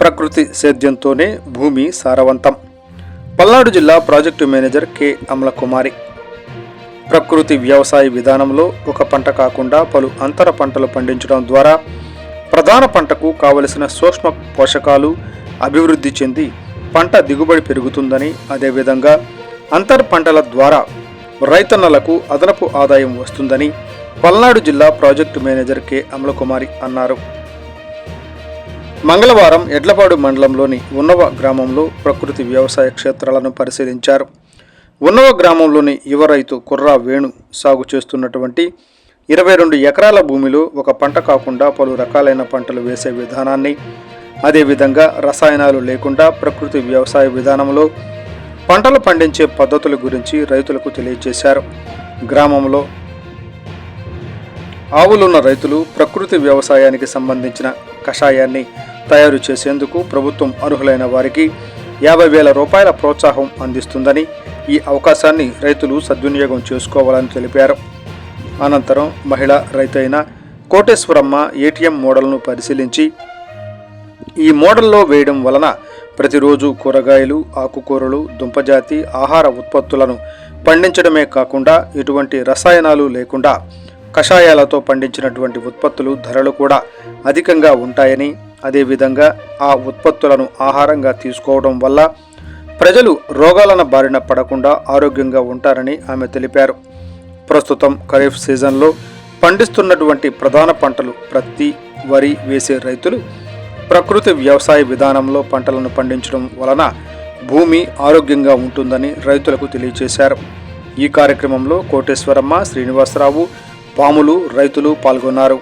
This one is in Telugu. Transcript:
ప్రకృతి సేద్యంతోనే భూమి సారవంతం. పల్నాడు జిల్లా ప్రాజెక్టు మేనేజర్ కె. అమలకుమారి. ప్రకృతి వ్యవసాయ విధానంలో ఒక పంట కాకుండా పలు అంతర పంటలు పండించడం ద్వారా ప్రధాన పంటకు కావలసిన సూక్ష్మ పోషకాలు అభివృద్ధి చెంది పంట దిగుబడి పెరుగుతుందని అదేవిధంగా అంతర్ పంటల ద్వారా రైతన్నలకు అదనపు ఆదాయం వస్తుందని పల్నాడు జిల్లా ప్రాజెక్టు మేనేజర్ కె. అమలకుమారి అన్నారు. మంగళవారం ఎడ్లపాడు మండలంలోని ఉన్నవ గ్రామంలో ప్రకృతి వ్యవసాయ క్షేత్రాలను పరిశీలించారు. ఉన్నవ గ్రామంలోని యువ రైతు కుర్రా వేణు సాగు చేస్తున్నటువంటి ఇరవై రెండు ఎకరాల భూమిలో ఒక పంట కాకుండా పలు రకాలైన పంటలు వేసే విధానాన్ని అదేవిధంగా రసాయనాలు లేకుండా ప్రకృతి వ్యవసాయ విధానంలో పంటలు పండించే పద్ధతుల గురించి రైతులకు తెలియజేశారు. గ్రామంలో ఆవులున్న రైతులు ప్రకృతి వ్యవసాయానికి సంబంధించిన కషాయాన్ని తయారు చేసేందుకు ప్రభుత్వం అర్హులైన వారికి యాభై వేల రూపాయల ప్రోత్సాహం అందిస్తుందని ఈ అవకాశాన్ని రైతులు సద్వినియోగం చేసుకోవాలని తెలిపారు. అనంతరం మహిళా రైతైన కోటేశ్వరమ్మ ఏటీఎం మోడల్ను పరిశీలించి ఈ మోడల్లో వేయడం వలన ప్రతిరోజు కూరగాయలు ఆకుకూరలు దుంపజాతి ఆహార ఉత్పత్తులను పండించడమే కాకుండా ఎటువంటి రసాయనాలు లేకుండా కషాయాలతో పండించినటువంటి ఉత్పత్తులు ధరలు కూడా అధికంగా ఉంటాయని అదేవిధంగా ఆ ఉత్పత్తులను ఆహారంగా తీసుకోవడం వల్ల ప్రజలు రోగాలన బారిన పడకుండా ఆరోగ్యంగా ఉంటారని ఆమె తెలిపారు. ప్రస్తుతం ఖరీఫ్ సీజన్లో పండిస్తున్నటువంటి ప్రధాన పంటలు ప్రత్తి వరి వేసే రైతులు ప్రకృతి వ్యవసాయ విధానంలో పంటలను పండించడం వలన భూమి ఆరోగ్యంగా ఉంటుందని రైతులకు తెలియజేశారు ఈ కార్యక్రమంలో కోటేశ్వరమ్మ శ్రీనివాసరావు పాములు రైతులు పాల్గొన్నారు.